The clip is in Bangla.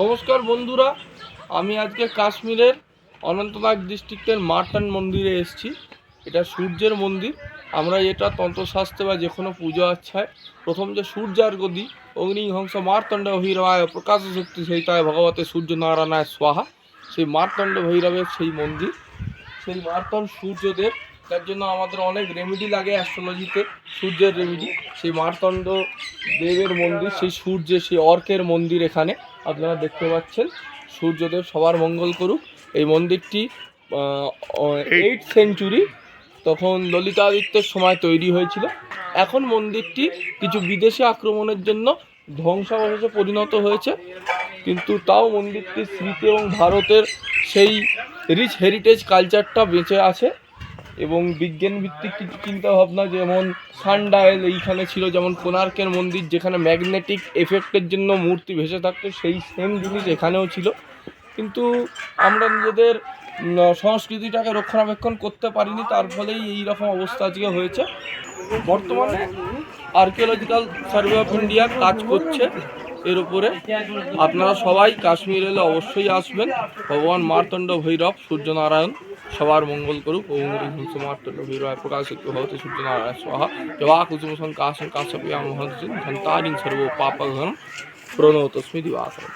নমস্কার বন্ধুরা, আমি আজকে কাশ্মীরের অনন্তনাগ ডিস্ট্রিক্টের মার্টান মন্দিরে এসেছি। এটা সূর্যের মন্দির। আমরা এটা তন্ত্রশাস্ত্রে বা যে কোনো পুজো আচ্ছায় প্রথম যে সূর্যার গদি অগ্নিহংস মার্তণ্ড ভৈরবায় প্রকাশ শক্তি সেইটায় ভগবতে সূর্য নারায়ণায় স্বাহা। সেই মার্তণ্ড ভৈরবের সেই মন্দির, সেই মার্তন সূর্যদেব তার জন্য আমাদের অনেক রেমেডি লাগে অ্যাস্ট্রোলজিতে সূর্যের রেমেডি সেই মার্তণ্ড দেবের মন্দির সেই সূর্যের সেই অর্কের মন্দির এখানে। আপনারা দেখতে পাচ্ছেন সূর্যদেব সবার মঙ্গল করুক। এই মন্দিরটি এইট সেঞ্চুরি তখন ললিতাদিত্যের সময় তৈরি হয়েছিল। এখন মন্দিরটি কিছু বিদেশি আক্রমণের জন্য ধ্বংসাবশেষে পরিণত হয়েছে। কিন্তু তাও মন্দিরটির স্মৃতি এবং ভারতের সেই রিচ হেরিটেজ কালচারটা বেঁচে আছে। এবং বিজ্ঞান ভিত্তিক কিছু চিন্তা ভাবনা যেমন সানডাইল এইখানে ছিল, যেমন কোণার্কের মন্দির, যেখানে ম্যাগনেটিক এফেক্টের জন্য মূর্তি ভেসে থাকতো, সেই সেম জিনিস এখানেও ছিল। কিন্তু আমরা নিজেদের সংস্কৃতিটাকে রক্ষণাবেক্ষণ করতে পারিনি, তার ফলেই এই রকম অবস্থা আজকে হয়েছে। বর্তমানে আর্কিওলজিক্যাল সার্ভে অফ ইন্ডিয়া কাজ করছে এর উপরে। আপনারা সবাই কাশ্মীর এলে অবশ্যই আসবেন। ভগবান মার্তণ্ড ভৈরব, সূর্যনারায়ণ। সবার মঙ্গল করুক। ওম হ্রিং ভৈরব প্রকাশিত ভবতি সূর্যনারায়ণ স্বাহা। জবা কুসুম সংকাশং কাশ্যপিয়া মহর্ষি ধন্তারিং সর্ব পাপঘন প্রণতস্মি দিবাকরম